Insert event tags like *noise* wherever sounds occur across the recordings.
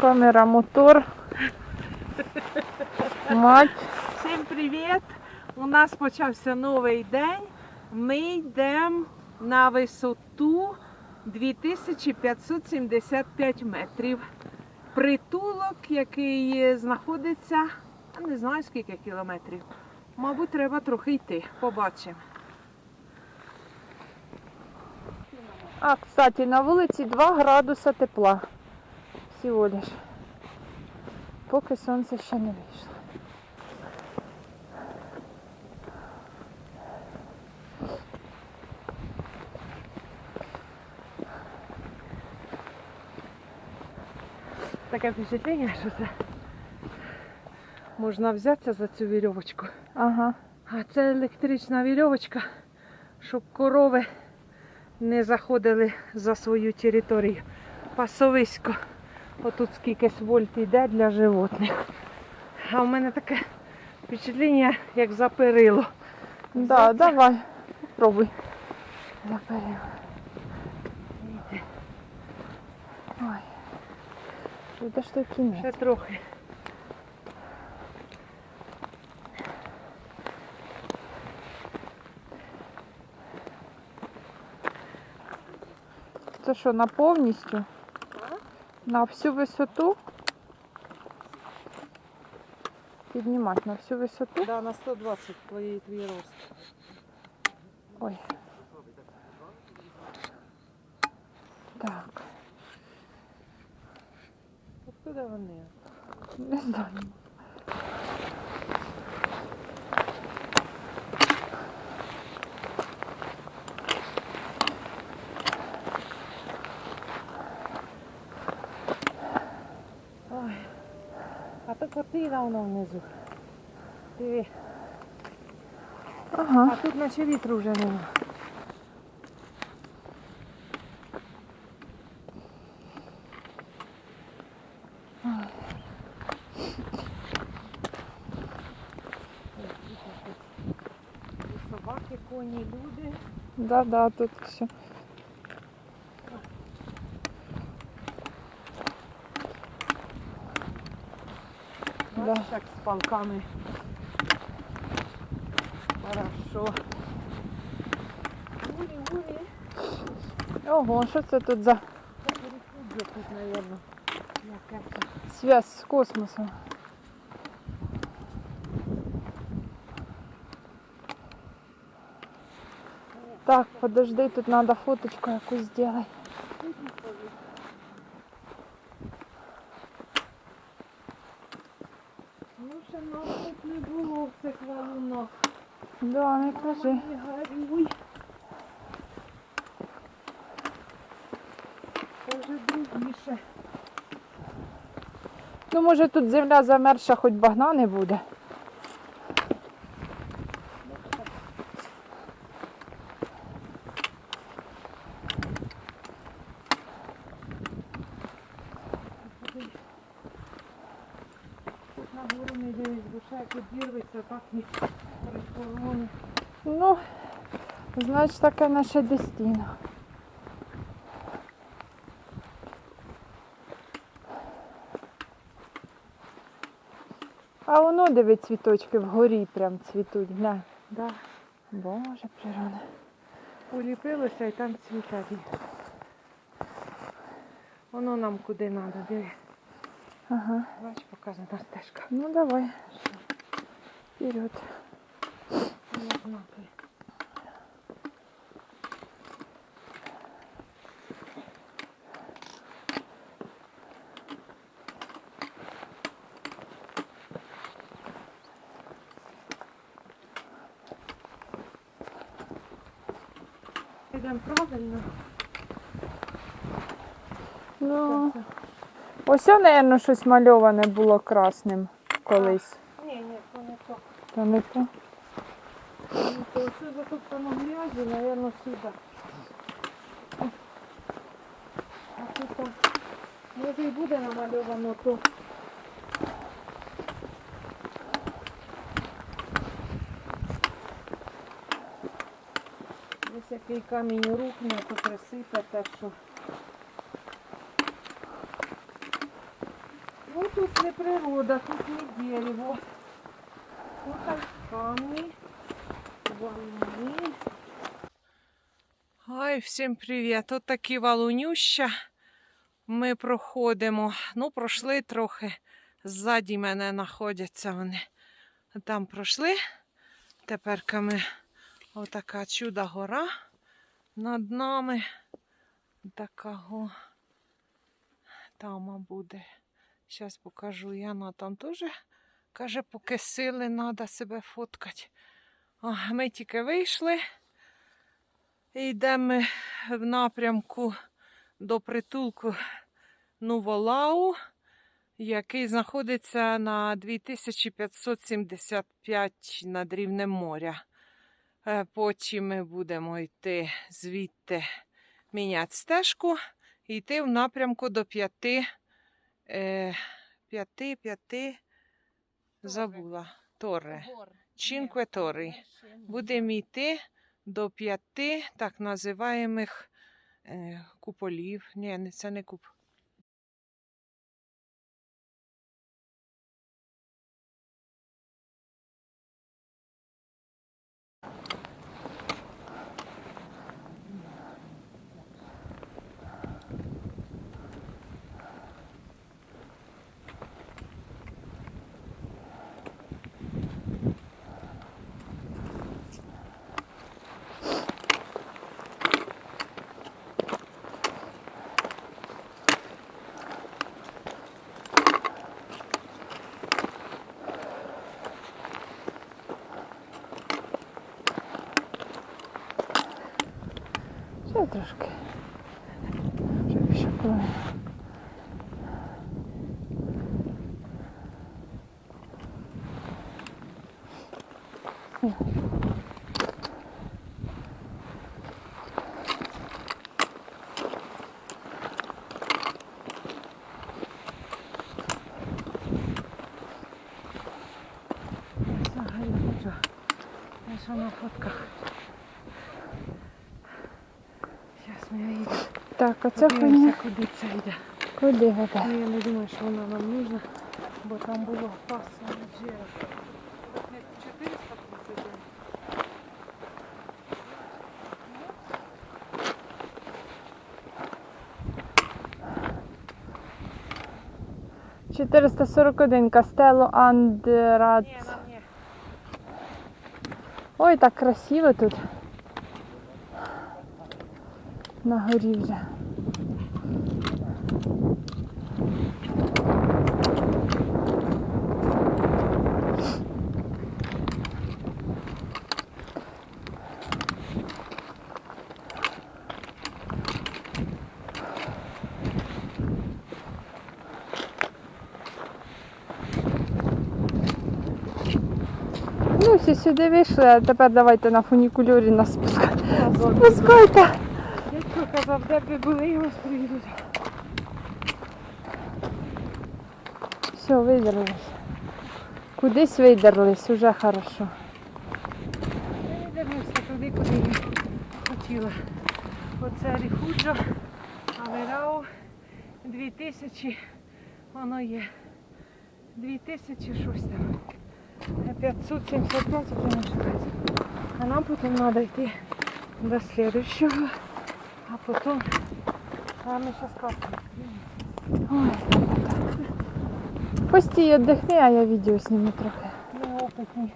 Камера, мотор. Мать. Всім привіт! У нас почався новий день. Ми йдемо на висоту 2575 метрів. Притулок, який знаходиться, не знаю скільки кілометрів. Мабуть, треба трохи йти. Побачимо. А, кстати, на вулиці 2 градуса тепла. Всього лиш. Поки сонце ще не вийшло. Таке впечатлення, що це можна взятися за цю вірьовочку. Ага. А це електрична вірьовочка, щоб корови не заходили за свою територію. Пасовисько. Отут скільки вольт йде для животних. А в мене таке впечатлення, як за перило. Да, давай. Пробуй. Наперед. Ой. Де ж той кінець? Ще трохи. Це що, на повністю? На всю висоту? Піднімати на всю висоту? Да, на 120 твоєї твій рост. Ой. Так, Откуда вони? не знаю. А то картина воно внизу. Диви. Ага. А тут наче вітру вже нема. Собаки, коні, люди. Да, да, тут все. Да. Бачиш, як з палками. Хорошо. Гурі, гурі. Ого, що це тут за тут, це? зв'язь з космосом? Так, подожди, тут надо фоточку якусь сделать. Кажи. Це вже другіше. Ну, може тут земля замерша, хоч багна не буде. Тут на гору не дивись, душа як одірветься, так і прикорони. Ну, значить, таке наше дестіно. А воно диви цвіточки вгорі прям цвітуть. Глянь. Да. Боже, природа. Уліпилося і там цвітать. Воно нам куди треба, диви. Ага. Бач, показана стежка. Ну давай. Вперед. Йдемо правильно. Ну, ось, мабуть, щось мальоване було красним колись. Ні, ні, то не то. То не то. Ну, то це затоптано грязі, мабуть, сюди. А тут, може, і буде намальовано то. Ось який камінь рухне, то присипе, так що тут не природа, тут не дерево. Тут камні, валуни. Ой, всім привіт! От такі валунюща. Ми проходимо. Ну, пройшли трохи. Ззаді мене знаходяться вони. Там пройшли. Тепер ми отака чуда гора над нами. Така го. Там буде. Зараз покажу. Яна там теж каже, поки сили треба себе фоткати. О, ми тільки вийшли. І йдемо в напрямку до притулку Нуволау, який знаходиться на 2575 над рівнем моря. Е, Потім ми будемо йти звідти міняти стежку і йти в напрямку до п'яти, е, п'яти, п'яти, забула, тори. Чинкве тори. Будемо йти до п'яти так називаємих е, куполів. Ні, це не куп. Трошки. Щоб ще половини. Взагалі хочу. Я що на фотках. Зараз ми їдемо. А хуйня куди це йде. куди вода? Ну, я не думаю, що вона нам нужна, бо там було опасно джерело. 400 посидимо. — 441 Кастело Андрац. Ні, нам ні. Ой, так красиво тут. На горі вже. всі сюди вийшли, а тепер давайте на фунікульорі нас спускати. Спускайте. Дядько казав, де би були його стрілюють. Все, видерлись. Кудись видерлись, уже хорошо. Видерлися туди, куди я хотіла. Оце ріхуджо, Аверау, 2000, воно є. 2006 року. 575 уже не ошибаюсь. А нам потом надо идти до следующего. А потом... А мы сейчас как? Ой. Пусти, отдохни, а я видео сниму трохи. Ну, я.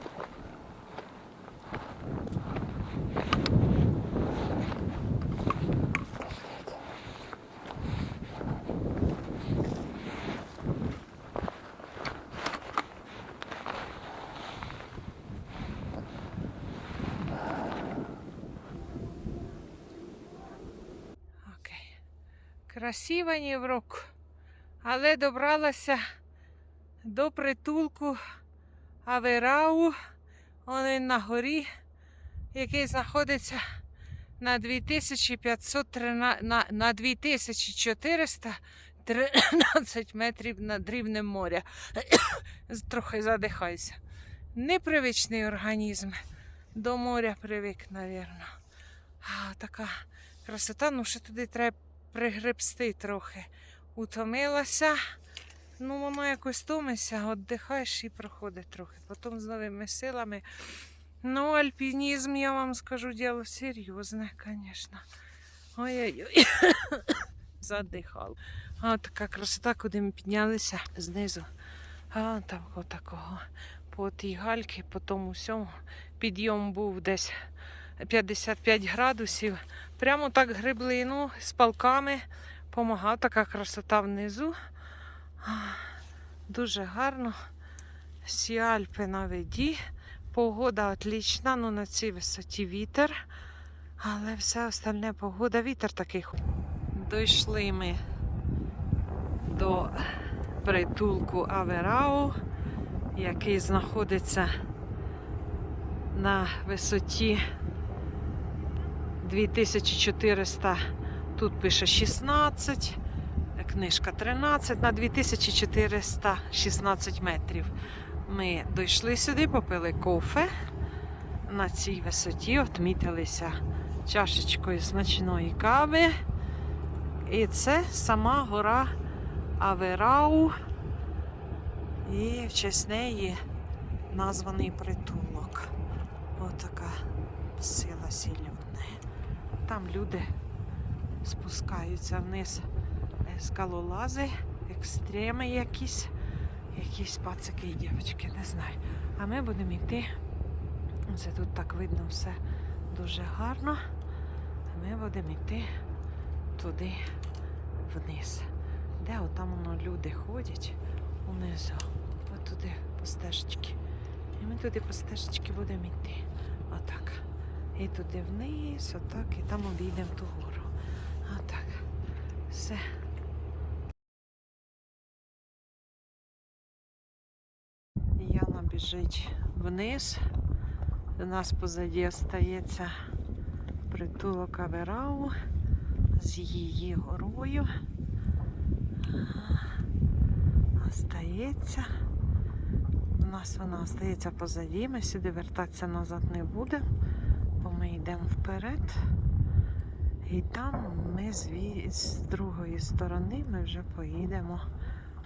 Красива ні в року, але добралася до притулку Аверау, он на горі, який знаходиться на 2513, на, на 2413 метрів над рівнем моря. *coughs* Трохи задихайся. Непривичний організм. До моря привик. А, така красота, ну ще туди треба пригребсти трохи. Утомилася. Ну, воно якось томишся, віддихаєш і проходить трохи. Потім з новими силами. Ну, альпінізм, я вам скажу, діло серйозне, звісно. Ой-ой-ой. *coughs* Задихав. А така красота, куди ми піднялися знизу. А там отакого. По тій гальки, по тому всьому. Підйом був десь 55 градусів. Прямо так гриблину з палками. Помагав така красота внизу. Дуже гарно. Всі Альпи на воді. Погода отлічна, ну на цій висоті вітер. Але все остальне погода, вітер такий. Дійшли ми до притулку Аверау, який знаходиться на висоті 2400, тут пише 16, книжка 13 на 2416 метрів. Ми дійшли сюди, попили кофе. На цій висоті відмітилися чашечкою смачної кави. І це сама гора Аверау. І в честь неї названий притулок. Отака сила сілівни. Там люди спускаються вниз скалолази, екстреми якісь, якісь пацики і дівчатки, не знаю. А ми будемо йти. Це тут так видно все дуже гарно. А ми будемо йти туди вниз. Де отам воно люди ходять унизу. От туди по стежечки. І ми туди по стежечки будемо йти. Отак. І туди вниз, отак, і там обійдемо ту гору. Отак. Все. Яна біжить вниз. У нас позаді остається притулок Аверау з її горою. Остається. У нас вона остається позаді. Ми сюди вертатися назад не будемо, ми йдемо вперед. І там ми з, з другої сторони ми вже поїдемо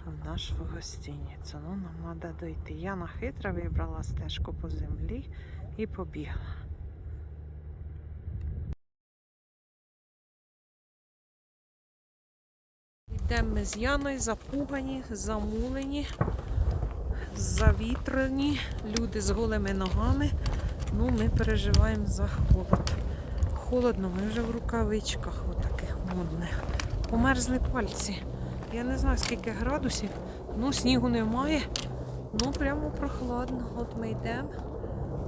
в нашу гостиницю. Ну, нам треба дойти. Яна хитра вибрала стежку по землі і побігла. Йдемо ми з Яною запугані, замулені, завітрені, люди з голими ногами. Ну, ми переживаємо за холод. Холодно, ми вже в рукавичках отаких модних. Померзли пальці. Я не знаю скільки градусів. Ну, снігу немає. Ну, прямо прохладно. От ми йдемо.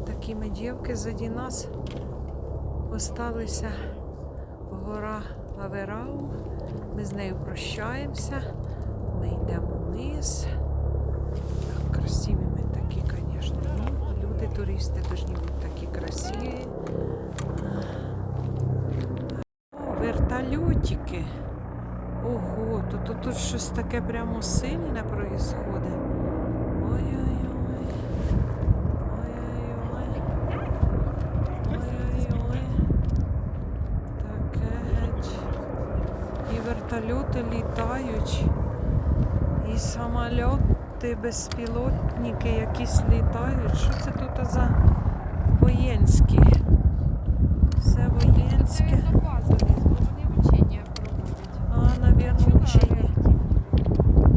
Такі ми дівки ззаді нас осталися гора Аверау. Ми з нею прощаємося. Ми йдемо вниз. Так, красиві. Ну, туристи повинні бути такі красиві. О, вертольотики. Ого, тут, тут, тут щось таке прямо сильне проїсходить. Ой-ой-ой. Ой-ой-ой. Ой-ой-ой. Таке геть. І вертольоти літають, і самольоти, безпілотники якісь літають. Що це тут за воєнські? Все воєнське. А, навірно, вчені.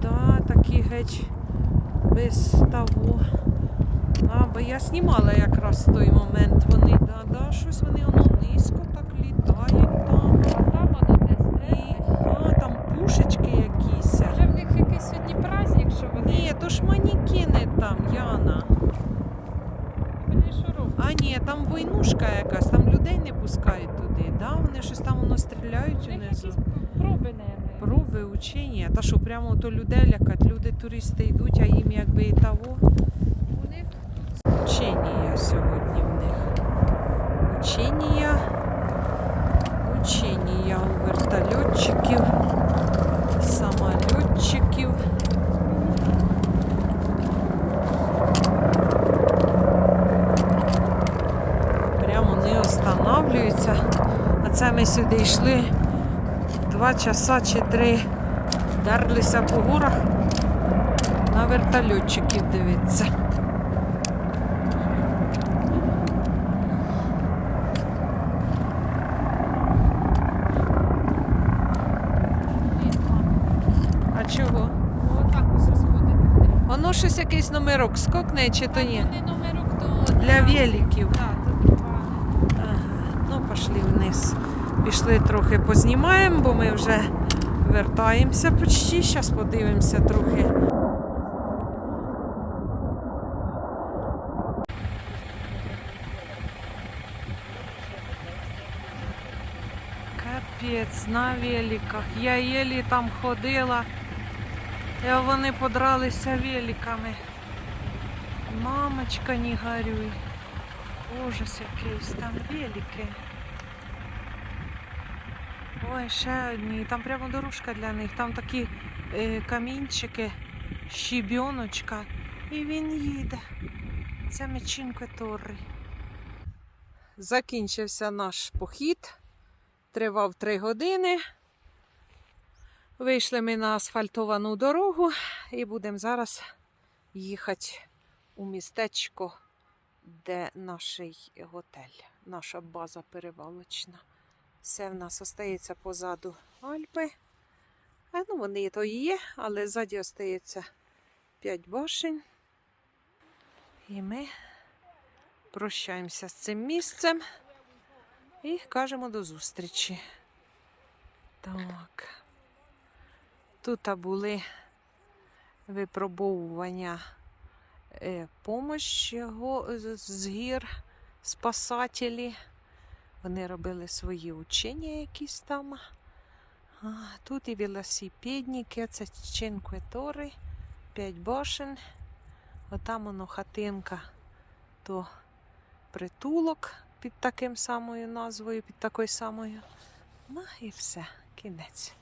Да, такі геть без того. А, бо я знімала якраз той момент. Вони, да, да, щось вони воно низько так літають там. І, а, там пушечки якісь. Вже в них якийсь сьогодні праздник, що вони Ні, то ж манікени там, Яна. А ні, там войнушка якась, там людей не пускають туди. Да? Вони щось там воно стріляють У них унизу. проби, наверное. Проби, учення. Та що прямо то людей лякать. Люди туристи йдуть, а їм якби і того. У них Учення сьогодні в них. Учення у вертольотчиків, самольотчиків. Прямо не останавливаються. А це ми сюди йшли два часа чи три. Дарлися по горах. На вертольотчиків дивиться. А чого? Отак усе сходить. Воно щось якийсь номерок скокне чи то ні? Не номерок, то Для великів. Так, то типа. Ага. Ну, пішли вниз. Пішли трохи познімаємо, бо ми вже вертаємося почти. Зараз подивимося трохи. Капець, на великах. Я єлі там ходила, а вони подралися великами. Мамочка, не горюй. Ужас якийсь, там велике. Ой, ще одні. Там прямо дорожка для них. Там такі е, камінчики, щебіночка. І він їде. Це мечінко Торри. Закінчився наш похід. Тривав три години. Вийшли ми на асфальтовану дорогу і будемо зараз їхати у містечко де наш готель, наша база перевалочна. Все в нас остається позаду Альпи. А ну вони то і є, але ззаді остається 5 башень. І ми прощаємося з цим місцем і кажемо до зустрічі. Так. Тут були випробовування е, помощь з- з гір, спасателі. Вони робили свої учення якісь там. А, тут і велосипедники, це Чинкве Тори, п'ять башен. Отам воно хатинка, то притулок під таким самою назвою, під такою самою. Ну і все, кінець.